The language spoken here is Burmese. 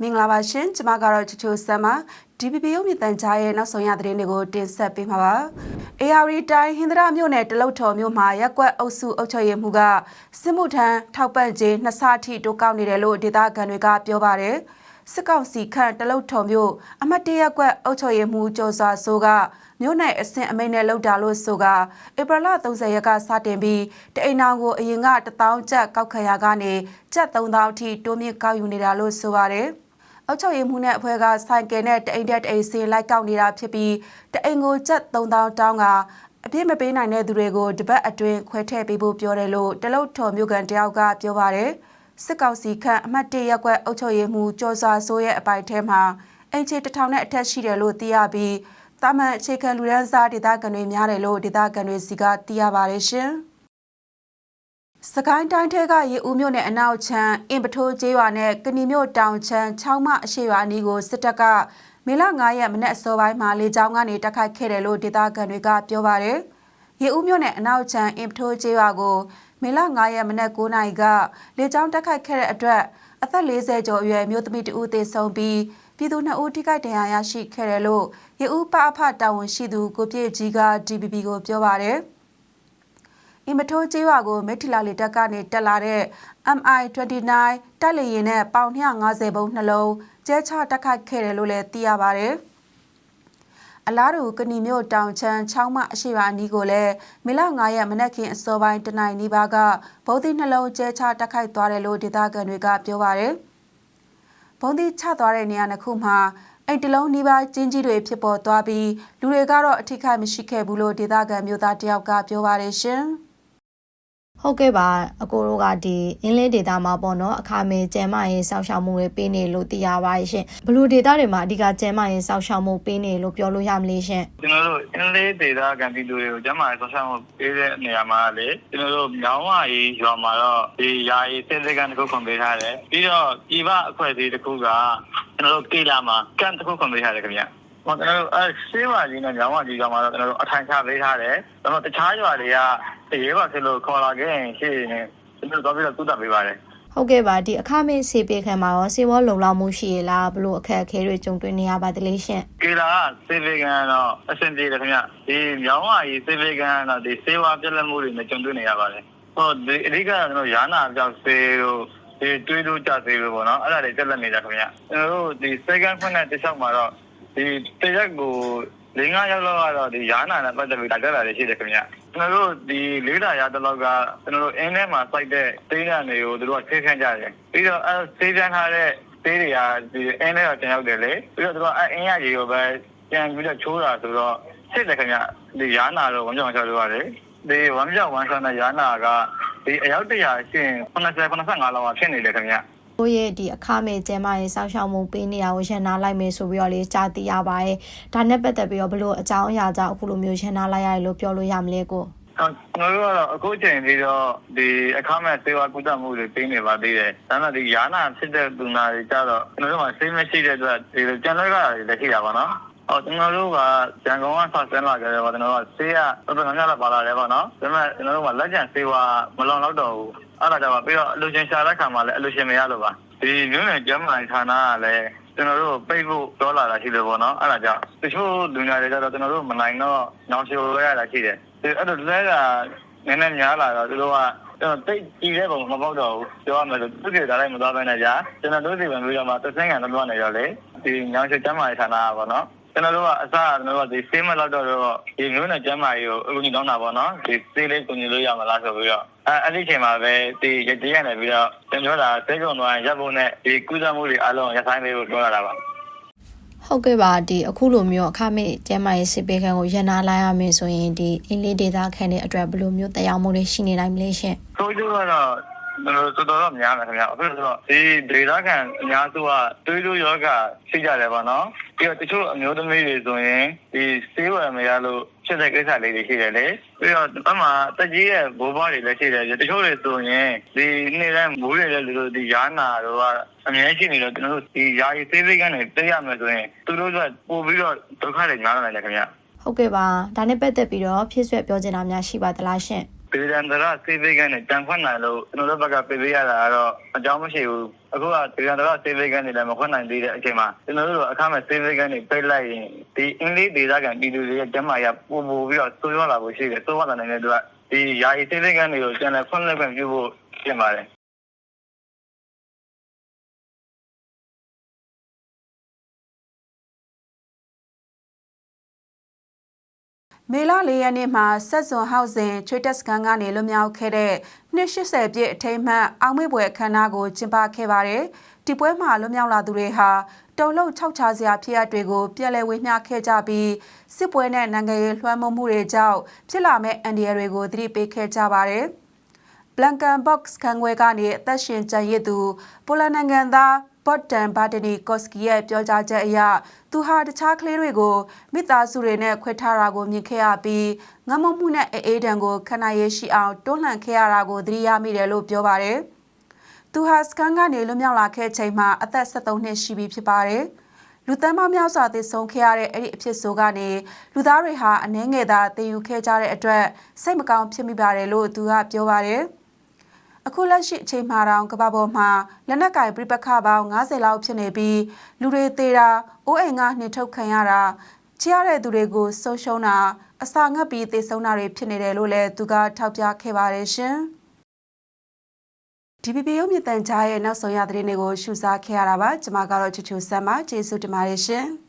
မင်္ဂလာပါရှင်ကျမကတော့ချချိုဆမ်ပါ DPP ရုပ်မြင့်တန်ကြားရဲ့နောက်ဆုံးရသတင်းတွေကိုတင်ဆက်ပေးမှာပါ AR တိုင်းဟင်္ဒရာမြို့နယ်တလုတ်ထော်မြို့မှာရက်ကွက်အုပ်စုအုပ်ချုပ်ရေးမှူးကစစ်မှုထမ်းထောက်ပံ့ခြင်းနှစ်ဆအထိတိုးကောက်နေတယ်လို့ဒေသခံတွေကပြောပါတယ် စစ်ကောင်စီခန့်တလုတ်ထော်မြို့အမတ်တရက်ကွက်အုပ်ချုပ်ရေးမှူးကျော်စွာဆိုးကမြို့နယ်အဆင့်အမိန့်နဲ့လောက်တာလို့ဆိုကဧပြီလ30ရက်ကစတင်ပြီးတအိမ်အောင်ကိုအရင်က1000ကျပ်ကောက်ခံရကနေကျပ်3000အထိတိုးမြင့်ကောက်ယူနေတာလို့ဆိုပါတယ်အုတ်ချုပ်ရည်မှုနဲ့အဖွဲ့ကဆိုင်ကယ်နဲ့တအိမ်တက်တအိမ်စင်လိုက်ကောက်နေတာဖြစ်ပြီးတအိမ်ကိုကျပ်3000တောင်းကအပြည့်မပေးနိုင်တဲ့သူတွေကိုတပတ်အတွင်းခွဲထည့်ပေးဖို့ပြောတယ်လို့တလုတ်ထော်မြို့ကန်တယောက်ကပြောပါတယ် စစ်ကောင်စီခန့်အမှတ်၁ရက်ကွက်အုတ်ချုပ်ရည်မှုကျော်စွာဆိုးရဲ့အပိုင်ထဲမှာအင်ချီတစ်ထောင်နဲ့အထက်ရှိတယ်လို့သိရပြီးတာမန်အခြေခံလူရန်စားဒေသခံတွေများတယ်လို့ဒေသခံတွေစီကသိရပါတယ်ရှင်စကိုင်းတိုင်းထဲကရေဦးမြို့နယ်အနောက်ချမ်းအင်ပထိုးကျေးရွာနဲ့ကဏီမြို့တောင်ချမ်းချောင်းမအရှိရွာအနီးကိုစစ်တပ်ကမေလ9ရက်မနေ့အစောပိုင်းမှာလေကြောင်းကနေတိုက်ခိုက်ခဲ့တယ်လို့ဒေသခံတွေကပြောပါတယ်။ရေဦးမြို့နယ်အနောက်ချမ်းအင်ပထိုးကျေးရွာကို မေလ9ရက်မနေ့9နာရီကလေကြောင်းတိုက်ခိုက်ခဲ့တဲ့အတွက်အသက်40ကျော်အရွယ်မျိုးသမီးတဦးသေဆုံးပြီးပြည်သူ2ဦးထိခိုက်ဒဏ်ရာရရှိခဲ့တယ်လို့ရေဦးပအဖတာဝန်ရှိသူကိုပြည့်ကြီးက DPP ကိုပြောပါတယ်။အင်မထိုးကျေးရွာကိုမက်ထီလာလီတက်ကနေတက်လာတဲ့ MI29 တိုက်လေယာဉ်နဲ့ပေါင်250ဘုံနှလုံးကျဲချတက်ခိုက်ခဲ့တယ်လို့လည်းသိရပါဗျ။ အလားတူကဏီမြို့တောင်ချမ်းချောင်းမအရှိပါအနီးကိုလည်းမေလ9ရက်မနက်ခင်းအစောပိုင်းတနင်္လာနေ့ပါကဗုံးသီးနှလုံးကျဲချတက်ခိုက်သွားတယ်လို့ဒေသခံတွေကပြောပါဗျ။ဘုံသီးချသွားတဲ့နေရာတစ်ခုမှာအိမ်တလုံးနီးပါးကျင်းကြီးတွေဖြစ်ပေါ်သွားပြီးလူတွေကတော့အထိခိုက်မရှိခဲ့ဘူးလို့ဒေသခံမျိုးသားတယောက်ကပြောပါတယ်ရှင်။ ဟုတ်ကဲ့ပါအကိုတို့ကဒီအင်းလေးဒေတာမှာပေါ့နော်အခါမင်းကျဲမရင်စောက်ရှောက်မှုတွေပေးနေလို့သိရပါရဲ့ရှင်ဘလို့ဒေတာတွေမှာအဓိကကျဲမရင်စောက်ရှောက်မှုပေးနေလို့ပြောလို့ရမလဲရှင်ကျွန်တော်တို့အင်းလေးဒေတာကန်ပြည်သူတွေကိုကျမ်းမာရေးဆောက်ရှောက်မှုပေးတဲ့နေရာမှာလေကျွန်တော်တို့မြောင်းဝကြီးရွာမှာတော့ဒီယာယီစစ်စစ်ကန်တစ်ခုခွန်ပေးထားတယ်ပြီးတော့ပြည်ပအဖွဲ့အစည်းတစ်ခုကကျွန်တော်တို့ကေလာမှာကန်တစ်ခုခွန်ပေးထားတယ်ခင်ဗျဟော ကျွန်တော်တို့အဲဆေးဝါးကြီးနဲ့ညောင်ဝကြီးရွာမှာတော့ကျွန်တော်တို့အထိုင်ချပေးထားတယ်။ကျွန်တော်တခြားရွာတွေကတရေပါဖြစ်လို့ခေါ်လာခဲ့ရင်ရှိရင်ကျွန်တော်တို့တော့ပြီးတော့သုတပေးပါတယ်ဟုတ်ကဲ့ပါဒီအခါမင်းစေပေးခံမှာရောစေဘောလုံလောက်မှုရှိရလားဘလို့အခက်အခဲတွေကြုံတွေ့နေရပါသလဲရှင်။ကေလာကစေဗေကန်တော့အဆင်ပြေတယ်ခင်ဗျ။ဒီညောင်ဝကြီးစေဗေကန်တော့ဒီဆေးဝါးပြက်လက်မှုတွေနဲ့ကြုံတွေ့နေရပါတယ်။ဟောဒီအဓိကကျွန်တော်ရာနာပြောက်ဆေးတို့ဒီတွေးလို့ကြသေးလို့ပေါ့နော်အဲ့ဒါတွေတက်လက်နေတာခင်ဗျကျွန်တော်တို့ဒီ second ခွန်းနဲ့တစ်လျှောက်မှာတော့ ဒီတရက်ကို၄၅ရောက်လောက်ကတော့ဒီရာနာနဲ့ပတ်သက်ပြီးတက်လာတယ်ရှိတယ်ခင်ဗျကျွန်တော်တို့ဒီလေးတာရတလောက်ကကျွန်တော်တို့အင်းထဲမှာစိုက်တဲ့သေးရတွေကိုတို့ကဆေးခန့်ကြတယ်ပြီးတော့အဲဆေးခန့်ထားတဲ့သေးတွေကဒီအင်းထဲတော့ကျန်ရောက်တယ်လေပြီးတော့တို့ကအင်းရကြီးကိုပဲပြန်ပြီးတော့ချိုးတာဆိုတော့စစ်တယ်ခင်ဗျဒီရာနာတော့ဝန်ကြောင်ချောက်လို့ရတယ်ဒီဝမ်းကြောင်ဝမ်းဆန်းတဲ့ရာနာကဒီအယောက်တရာရှင်80 85လောက်ဖြစ်နေတယ်ခင်ဗျ တို့ရဲ့ဒီအခါမင်းကျဲမရင်စောက်ရှောက်မှုပေးနေတာကိုရန်နာလိုက်မယ်ဆိုပြီးတော့လေကြားသိရပါရဲ့ဒါနဲ့ပတ်သက်ပြီးတော့ဘလို့အကြောင်းအရာကြောင့်အခုလိုမျိုးရန်နာလိုက်ရတယ်လို့ပြောလို့ရမလဲကိုကျွန်တော်တို့ကတော့အခုချိန်ပြီးတော့ဒီအခမဲ့စေဝါကုသမှုတွေပေးနေပါသေးတယ်။ဒါပေမဲ့ဒီယာနာဖြစ်တဲ့သူနာတွေကြတော့ကျွန်တော်တို့မှာဆေးမရှိတဲ့အတွက်ဒီကျန်တဲ့ကတွေလည်းရှိတာပါနော်။အော်ကျွန်တော်တို့ကရန်ကုန်ကဆက်ဆင်းလာကြတယ်ပေါ့ကျွန်တော်တို့ကဆေးရတော်တော်များများလာပါလာတယ်ပေါ့နော်။ဒါပေမဲ့ကျွန်တော်တို့ကလက်ကျန်ဆေးဝါမလုံလောက်တော့ဘူး။ အဲ့ဒါကြောင့်ပြီးတော့အလူရှင်ရှာတဲ့ခါမှာလည်းအလူရှင်မရလို့ပါ။ဒီမြို့နယ်ကျန်းမာရေးဌာနကလည်းကျွန်တော်တို့ပိတ်ဖို့ပြောလာတာရှိတယ်ပေါ့နော်အဲ့ဒါကြောင့်တချို့လူညာတွေကတော့ကျွန်တော်တို့မနိုင်တော့နောင်ချိုရရတာရှိတယ်ဒီအဲ့လိုလဲကနည်းနည်းများလာတော့သူတို့ကကျွန်တော်တိတ်ကြည့်တဲ့ပုံမပေါက်တော့ဘူးပြောရမယ်ဆိုသူတွေဒါလိုက်မသွားဘဲနဲ့ကြာကျွန်တော်တို့စီဝင်ပြီးတော့မှသစင်းကန်တော့နေရောလေဒီညောင်ချိုကျမ်းမာရေးဌာနကပေါ့နော် ကျွန်တော်တို့ကအစကျွန်တော်တို့ကဒီဆေးမလောက်တော့တော့ဒီမျိုးနဲ့ကျမ်းမာရေးကိုအခုညတောင်းတာပေါ့နော်ဒီဆေးလေးကိုညလို့ရမလားဆိုပြီးတော့အဲအဲ့ဒီချိန်မှာပဲဒီရတရနေပြီးတော့ကျွန်တော်တို့ကစိတ်ကုံသွားရပ်ဖို့နဲ့ဒီကုသမှုတွေအားလုံးရဆိုင်လေးကိုပြောလာတာပါဟုတ်ကဲ့ပါဒီအခုလိုမျိုးအခမဲ့ကျဲမရေးစစ်ပေးခံကိုရန်နာလိုက်ရမယ်ဆိုရင်ဒီအင်းလေးဒေတာခန့်တဲ့အတွက်ဘယ်လိုမျိုးတရားမှုတွေရှိနေနိုင်မလဲရှင်ဆိုကြတော့ တော်တော်တော့များတယ်ခင်ဗျာအခုဆိုတော့ဒီဒေတာကန်အများစုကတွေးလို့ယောဂရှိကြတယ်ပေါ့နော်ပြီးတော့တချို့အမျိုးသမီးတွေဆိုရင်ဒီစေးဝယ်မရလို့ဖြစ်တဲ့ကိစ္စလေးတွေရှိတယ်လေပြီးတော့အမှတက်ကြီးရဲ့ဘိုးဘွားတွေလည်းရှိတယ်တချို့တွေဆိုရင်ဒီနေ့တိုင်းမိုးတွေလည်းလူတို့ဒီယာနာတို့ကအများကြီးနေတော့ကျွန်တော်တို့ဒီယာယီစေးစိတ်ကနေသိရမယ်ဆိုရင်သူတို့ကပို့ပြီးတော့ဒုက္ခတွေများလာတယ်ခင်ဗျာဟုတ်ကဲ့ပါဒါနဲ့ပတ်သက်ပြီးတော့ဖြစ်ဆွဲပြောချင်တာများရှိပါသလားရှင် ဒေသန္တရစေဘေးကနေကြံခွင့်နိုင်လို့ကျွန်တော်တို့ဘက်ကပြေးပေးရတာကတော့အကြောင်းမရှိဘူးအခုကဒေသန္တရစေဘေးကနေလည်းမခွင့်နိုင်သေးတဲ့အချိန်မှာကျွန်တော်တို့အခမဲ့စေဘေးကနေပိတ်လိုက်ရင်ဒီအင်္ဂလိပ်ဒေသခံပြည်သူတွေရဲ့ကျန်းမာရေးပို့ပို့ပြီးတော့ဆိုးရွားလာဖို့ရှိတယ်ဆိုးရွားလာနိုင်တဲ့အတွက်ဒီယာယီစေဘေးကနေကိုကျန်တဲ့ခွင့်လက်ခွင့်ပြုဖို့ပြင်ပါတယ် မေလ၄ရက်နေ့မှာဆက်စွန်ဟောက်စဉ်ချွေတက်စကန်ကနေလွတ်မြောက်ခဲ့တဲ့နှစ်80ပြည့်အထိမ်းအမှတ်အောင်မေ့ပွဲအခမ်းအနားကိုကျင်းပခဲ့ပါတယ်။ဒီပွဲမှာလွတ်မြောက်လာသူတွေဟာတုံလုံး၆ချစရာဖြစ်ရပ်တွေကိုပြည်လဲဝေမျှခဲ့ကြပြီးစစ်ပွဲနဲ့နိုင်ငံရေးလွှမ်းမိုးမှုတွေကြောင့်ဖြစ်လာမဲ့အန်ဒီရတွေကိုသတိပေးခဲ့ကြပါတယ်။ Blanken Box ခံငွေကနေအသက်ရှင်ကျန်ရစ်သူပိုလန်နိုင်ငံသား ဘော့တန်ဘာဒနီကော့စကီရဲ့ပြောကြားချက်အရသူဟာတခြားကလေးတွေကိုမိသားစုတွေနဲ့ခွဲထားတာကိုမြင်ခဲ့ရပြီးငမမှုနဲ့အေးအေးတံကိုခဏရေးရှိအောင်တွန်းလှန်ခဲ့ရတာကိုသတိရမိတယ်လို့ပြောပါတယ်။သူဟာစကန်ကနေလွတ်မြောက်လာခဲ့ချိန်မှာအသက်73နှစ်ရှိပြီဖြစ်ပါတယ်။လူသန်းပေါင်းများစွာသေဆုံးခဲ့ရတဲ့အဲ့ဒီအဖြစ်ဆိုးကနေလူသားတွေဟာအနှဲငယ်သာတည်ယူခဲ့ကြတဲ့အတွက်စိတ်မကောင်းဖြစ်မိပါတယ်လို့သူကပြောပါတယ်။ အခုလက်ရှိအချိန်မှာတောင်ကမ္ဘာပေါ်မှာလက်နက်ကင်ပြပခပေါင်း90လောက်ဖြစ်နေပြီးလူတွေသေးတာအိုးအိမ်ကနှင်ထုတ်ခံရတာချရတဲ့သူတွေကိုဆုံးရှုံးတာအစာငတ်ပြီးသေဆုံးတာတွေဖြစ်နေတယ်လို့လည်းသူကထောက်ပြခဲ့ပါတယ်ရှင်။ DPP ရုပ်မြင့်တန်ကြားရဲ့နောက်ဆုံးရသတင်းတွေကိုရှုစားခဲ့ရတာပါကျွန်မကတော့ချူချူဆမ်ပါကျေးဇူးတင်ပါတယ်ရှင်။